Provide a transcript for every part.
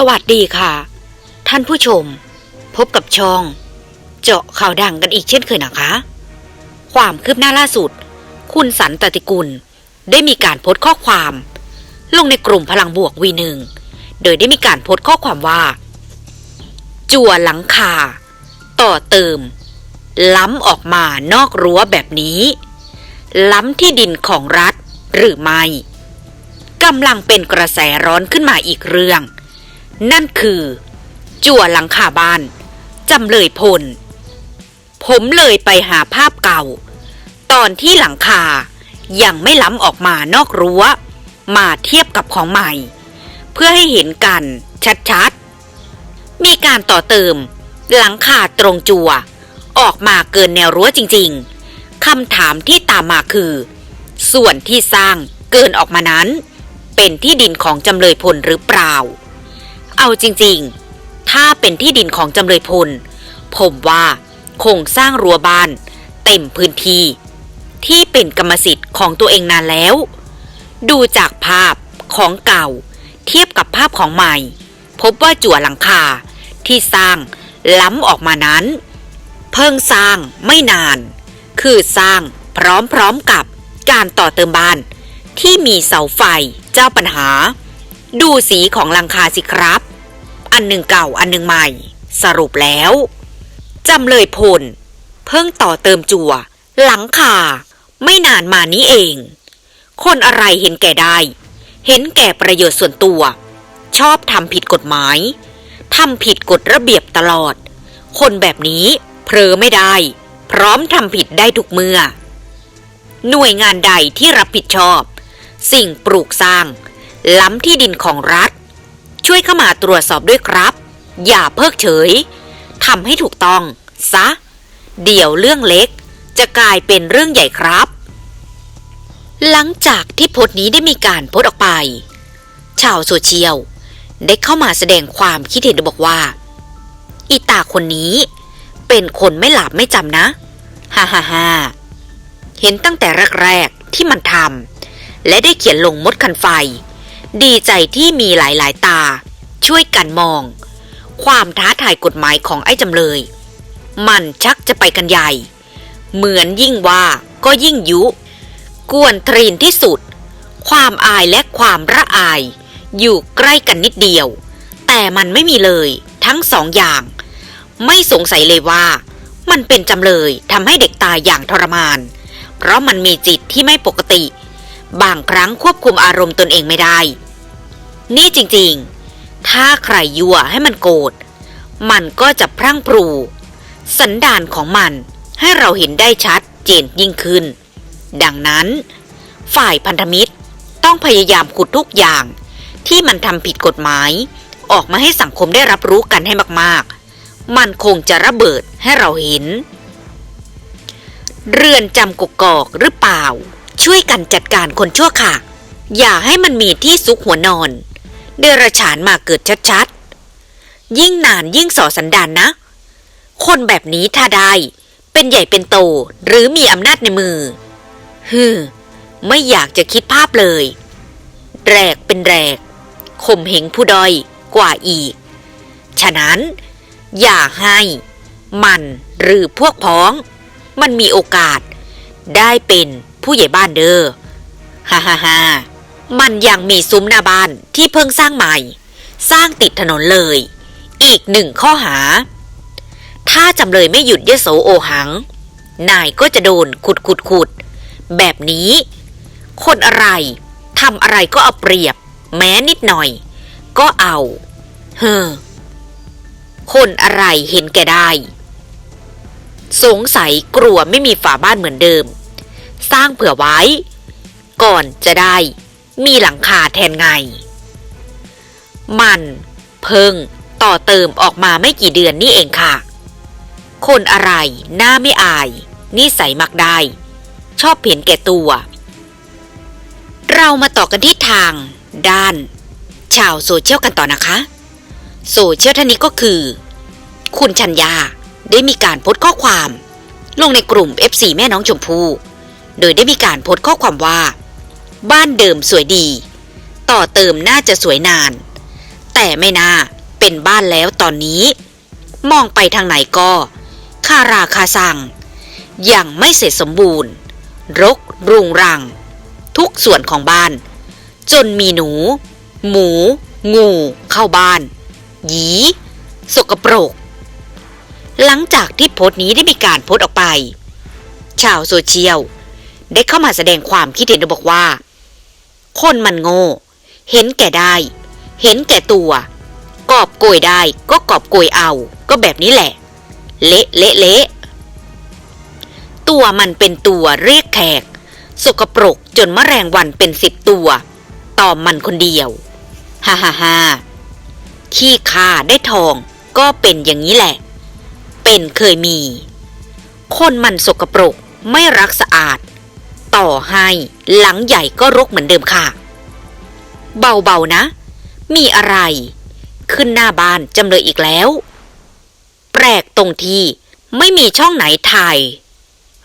สวัสดีค่ะ ท่านผู้ชม พบกับช่อง เจาะข่าวดังกันอีกเช่นเคยนะคะ ความคืบหน้าล่าสุด คุณสันตติกุล ได้มีการโพสต์ข้อความ ลงในกลุ่มพลังบวกวีหนึ่งโดยได้มีการโพสต์ข้อความว่า จั่วหลังคา ต่อเติม ล้ำออกมานอกรั้วแบบนี้ ล้ำที่ดินของรัฐหรือไม่กำลังเป็นกระแสร้อนขึ้นมาอีกเรื่อง นั่นคือ จั่วหลังคาบ้านจำเลยพล ผมเลยไปหาภาพเก่า ตอนที่หลังคายังไม่ล้ำออกมานอกรั้ว มาเทียบกับของใหม่ เพื่อให้เห็นกันชัดๆ มีการต่อเติม หลังคาตรงจั่ว ออกมาเกินแนวรั้วจริงๆคำถามที่ตามมาคือ ส่วนที่สร้างเกินออกมานั้น เป็นที่ดินของจำเลยพลหรือเปล่า เอาจริงๆ ถ้าเป็นที่ดินของจำเลยพล ผมว่าคงสร้างรั้วบ้านเต็มพื้นที่ ที่เป็นกรรมสิทธิ์ของตัวเองนานแล้ว ดูจากภาพของเก่า เทียบกับภาพของใหม่ พบว่าจั่วหลังคาที่สร้างล้ำออกมานั้น เพิ่งสร้างไม่นาน คือสร้างพร้อมๆกับการต่อเติมบ้าน ที่มีเสาไฟเจ้าปัญหา ดูสีของหลังคาสิครับ อันหนึ่งเก่าอันหนึ่งใหม่ สรุปแล้วจำเลยพล เพิ่งต่อเติมจั่ว หลังคาไม่นานมานี้เอง คนอะไรเห็นแก่ได้ เห็นแก่ประโยชน์ส่วนตัว ชอบทำผิดกฎหมายทำผิดกฎระเบียบตลอด คนแบบนี้เพลอไม่ได้ พร้อมทำผิดได้ทุกเมื่อ หน่วยงานใดที่รับผิดชอบ สิ่งปลูกสร้าง ล้ำที่ดินของรัฐ ช่วยเข้ามาตรวจสอบด้วยครับ อย่าเพิกเฉยทำให้ถูกต้อง ซะ เดี๋ยวเรื่องเล็ก จะกลายเป็นเรื่องใหญ่ครับ หลังจากที่โพสต์นี้ได้มีการโพสต์ออกไป ชาวโซเชียลได้เข้ามาแสดงความคิดเห็นบอกว่า อีตาคนนี้ เป็นคนไม่หลับไม่จำนะ ฮ่าฮ่าฮ่าเห็นตั้งแต่แรกๆที่มันทำและได้เขียนลงมดคันไฟ ดีใจที่มีหลายๆ ตา ช่วยกันมอง ความท้าทายกฎหมายของไอ้จำเลย มันชักจะไปกันใหญ่ เหมือนยิ่งว่าก็ยิ่งยุ กวนทรีนที่สุด ความอายและความระอาย อยู่ใกล้กันนิดเดียว แต่มันไม่มีเลยทั้งสองอย่าง ไม่สงสัยเลยว่า มันเป็นจำเลยทำให้เด็กตายอย่างทรมาน เพราะมันมีจิตที่ไม่ปกติ บางครั้งควบคุมอารมณ์ตนเองไม่ได้ นี่จริงๆ ถ้าใครยั่วให้มันโกรธ มันก็จะพรั่งพรู สันดานของมันให้เราเห็นได้ชัดเจนยิ่งขึ้น ดังนั้น ฝ่ายพันธมิตรต้องพยายามขุดทุกอย่าง ที่มันทำผิดกฎหมาย ออกมาให้สังคมได้รับรู้กันให้มากๆ มันคงจะระเบิดให้เราเห็น เรือนจำกกอกหรือเปล่า ช่วยกันจัดการคนชั่วค่ะ อย่าให้มันมีที่ซุกหัวนอน เดรัจฉานมาเกิดชัดๆ ยิ่งนานยิ่งส่อสันดานนะ คนแบบนี้ถ้าได้เป็นใหญ่เป็นโตหรือมีอำนาจในมือฮึมไม่อยากจะคิดภาพเลย แรกเป็นแรกข่มเหงผู้ด้อยกว่าอีก ฉะนั้น อย่าให้ มันหรือพวกพ้อง มันมีโอกาส ได้เป็น ผู้ใหญ่บ้านเด้อฮ่าฮ่าฮ่ามันยังมีซุ้มหน้าบ้านที่เพิ่งสร้างใหม่ สร้างติดถนนเลย อีกหนึ่งข้อหา ถ้าจำเลยไม่หยุดยโสโอหัง นายก็จะโดนขุดขุดขุดแบบนี้ คนอะไรทำอะไรก็เอาเปรียบ แม้นิดหน่อย ก็เอา เฮ้อคนอะไรเห็นแก่ได้ สงสัยกลัวไม่มีฝาบ้านเหมือนเดิม สร้างเผื่อไว้ ก่อนจะได้มีหลังคาแทนไง มันเพิ่งต่อเติมออกมาไม่กี่เดือนนี่เองค่ะ คนอะไรหน้าไม่อาย นิสัยมักได้ ชอบเห็นแก่ตัว เรามาต่อกันที่ทาง ด้าน ชาวโซเชียลกันต่อนะคะ โซเชียลท่านนี้ก็คือ คุณชัญญาได้มีการโพสต์ข้อความ ลงในกลุ่ม FC แม่น้องชมพู่ โดยได้มีการโพสต์ข้อความว่า บ้านเดิมสวยดี ต่อเติมน่าจะสวยนาน แต่ไม่น่าเป็นบ้านแล้วตอนนี้ มองไปทางไหนก็คาราคาซังยังไม่เสร็จสมบูรณ์ รกรุงรัง ทุกส่วนของบ้าน จนมีหนู หมู งู เข้าบ้าน หยี สกปรก หลังจากที่โพสต์นี้ได้มีการโพสต์ออกไป ชาวโซเชียล ได้เข้ามาแสดงความคิดเห็นโดยบอกว่า คนมันโง่ เห็นแก่ได้ เห็นแก่ตัวกอบโกยได้ก็กอบโกยเอา ก็แบบนี้แหละ เละเละเละตัวมันเป็นตัวเรียกแขก สกปรกจนมแมลงวันเป็นสิบตัวต่อมันคนเดียวฮ่าฮ่าฮ่าขี้ขาได้ทองก็เป็นอย่างนี้แหละ เป็นเคยมี คนมันสกปรกไม่รักสะอาด ต่อให้ หลังใหญ่ก็รกเหมือนเดิมค่ะ เบาๆนะ มีอะไร ขึ้นหน้าบ้านจำเลยอีกแล้ว แปลกตรงที่ไม่มีช่องไหนถ่าย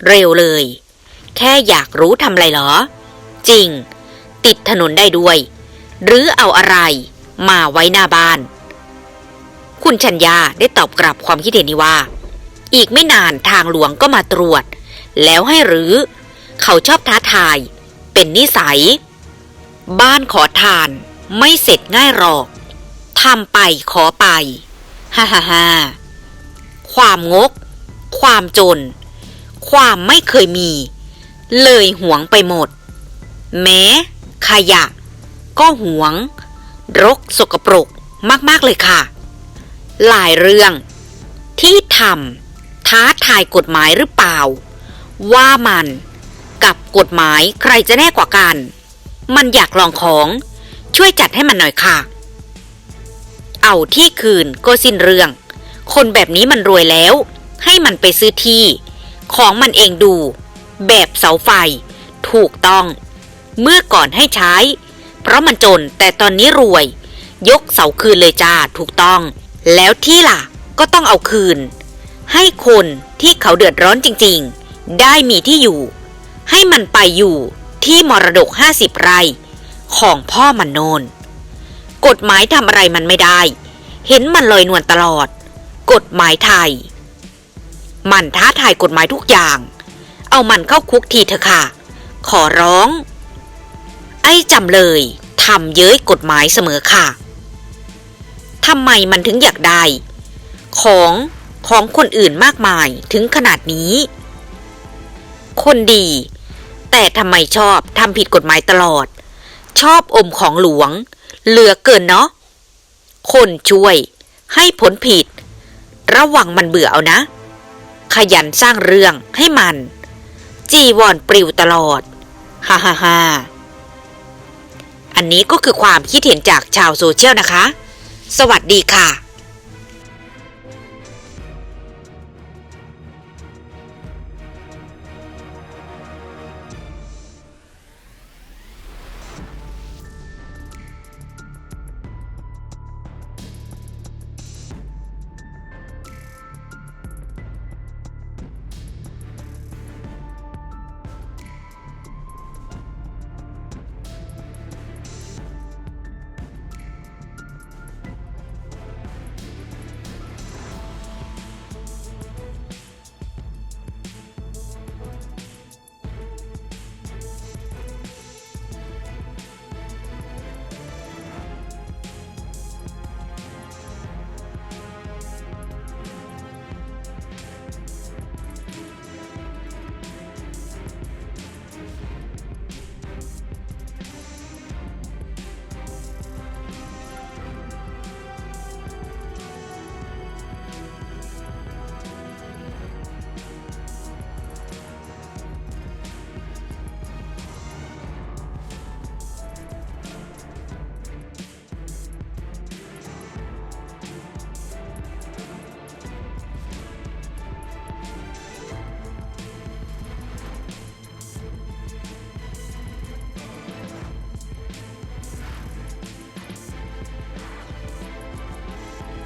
เร็วเลย แค่อยากรู้ทำอะไรเหรอ จริง ติดถนนได้ด้วย หรือเอาอะไร มาไว้หน้าบ้าน คุณชัญญาได้ตอบกลับความคิดเห็นนี้ว่า อีกไม่นานทางหลวงก็มาตรวจ แล้วให้หรื้อ เขาชอบท้าทาย เป็นนิสัย บ้านขอทาน ไม่เสร็จง่ายหรอกทำไปขอไป ฮ่าฮ่าฮ่าความงก ความจน ความไม่เคยมี เลยหวงไปหมด แม้ ขยะ ก็หวง รกสกปรกมาก ๆ เลยค่ะ หลายเรื่อง ที่ทำท้าทายกฎหมายหรือเปล่า ว่ามัน กับกฎหมายใครจะแน่กว่ากัน มันอยากลองของช่วยจัดให้มันหน่อยค่ะ เอาที่คืนก็สิ้นเรื่อง คนแบบนี้มันรวยแล้ว ให้มันไปซื้อที่ ของมันเองดู แบบเสาไฟ ถูกต้อง เมื่อก่อนให้ใช้ เพราะมันจนแต่ตอนนี้รวย ยกเสาคืนเลยจ้าถูกต้อง แล้วที่ล่ะก็ต้องเอาคืน ให้คนที่เขาเดือดร้อนจริง ๆ ได้มีที่อยู่ ให้มันไปอยู่ที่มรดกห้าสิบไร่ ของพ่อมันโนน กฎหมายทำอะไรมันไม่ได้ เห็นมันลอยนวลตลอด กฎหมายไทย มันท้าทายกฎหมายทุกอย่าง เอามันเข้าคุกทีเถอะค่ะ ขอร้อง ไอ้จำเลยทำเย้ยกฎหมายเสมอค่ะทำไมมันถึงอยากได้ ของของคนอื่นมากมายถึงขนาดนี้ คนดี แต่ทำไมชอบทำผิดกฎหมายตลอด ชอบอมของหลวง เหลือเกินเนาะ คนช่วย ให้ผลผิด ระวังมันเบื่อเอานะ ขยันสร้างเรื่องให้มัน จีวอนปลิวตลอด ฮ่าฮ่าฮ่าอันนี้ก็คือความคิดเห็นจากชาวโซเชียลนะคะ สวัสดีค่ะ